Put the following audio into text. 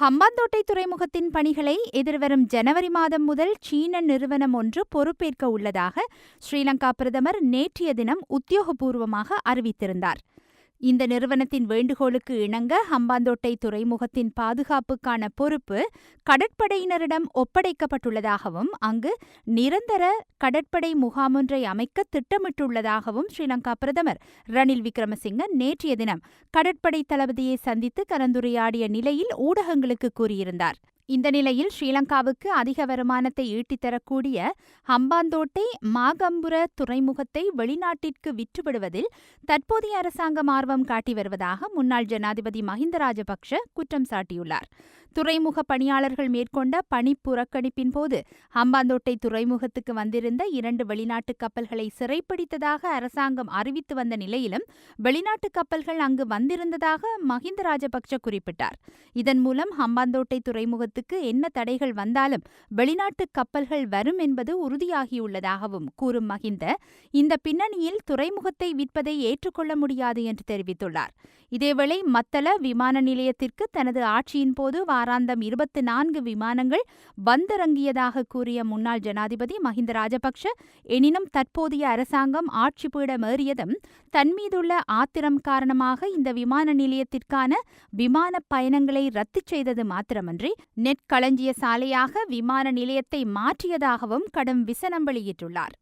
ஹம்பாந்தோட்டை துறைமுகத்தின் பணிகளை எதிர்வரும் ஜனவரி மாதம் முதல் சீன நிறுவனம் ஒன்று பொறுப்பேற்க உள்ளதாக ஸ்ரீலங்கா பிரதமர் நேற்றைய தினம் உத்தியோகபூர்வமாக அறிவித்திருந்தார். இந்த நிறுவனத்தின் வேண்டுகோளுக்கு இணங்க ஹம்பாந்தோட்டை துறைமுகத்தின் பாதுகாப்புக்கான பொறுப்பு கடற்படையினரிடம் ஒப்படைக்கப்பட்டுள்ளதாகவும் அங்கு நிரந்தர கடற்படை முகாமொன்றை அமைக்க திட்டமிட்டுள்ளதாகவும் ஸ்ரீலங்கா பிரதமர் ரணில் விக்ரமசிங்க நேற்றைய தினம் கடற்படை தளபதியை சந்தித்து கலந்துரையாடிய நிலையில் ஊடகங்களுக்கு கூறியிருந்தார். இந்த நிலையில் ஸ்ரீலங்காவுக்கு அதிக வருமானத்தை ஈட்டித்தரக்கூடிய ஹம்பாந்தோட்டை மாகம்புர துறைமுகத்தை வெளிநாட்டிற்கு விற்றுவிடுவதில் தற்போதைய அரசாங்கம் ஆர்வம் காட்டி வருவதாக முன்னாள் ஜனாதிபதி மஹிந்த ராஜபக்ஷ குற்றம் சாட்டியுள்ளார். துறைமுக பணியாளர்கள் மேற்கொண்ட பணி புறக்கணிப்பின் போது ஹம்பாந்தோட்டை துறைமுகத்துக்கு வந்திருந்த இரண்டு வெளிநாட்டு கப்பல்களை சிறைப்பிடித்ததாக அரசாங்கம் அறிவித்து வந்த நிலையிலும் வெளிநாட்டு கப்பல்கள் அங்கு வந்திருந்ததாக மஹிந்த ராஜபக்ஷ குறிப்பிட்டார். இதன் மூலம் ஹம்பாந்தோட்டை துறைமுகத்துக்கு என்ன தடைகள் வந்தாலும் வெளிநாட்டு கப்பல்கள் வரும் என்பது உறுதியாகியுள்ளதாகவும் கூறும் மஹிந்த இந்த பின்னணியில் துறைமுகத்தை விற்பதை ஏற்றுக்கொள்ள முடியாது என்று தெரிவித்துள்ளார். இதேவேளை மத்தள விமான நிலையத்திற்கு தனது ஆட்சியின் போது வாராந்தம் இருபத்தி நான்கு விமானங்கள் வந்திறங்கியதாக கூறிய முன்னாள் ஜனாதிபதி மஹிந்த ராஜபக்ஷ எனினும் தற்போதைய அரசாங்கம் ஆட்சி பீடமேறியதும் தன்மீதுள்ள ஆத்திரம் காரணமாக இந்த விமான நிலையத்திற்கான விமான பயணங்களை ரத்து செய்தது மாத்திரமன்றி நெற்களஞ்சிய சாலையாக விமான நிலையத்தை மாற்றியதாகவும் கடும் விசனம் வெளியிட்டுள்ளார்.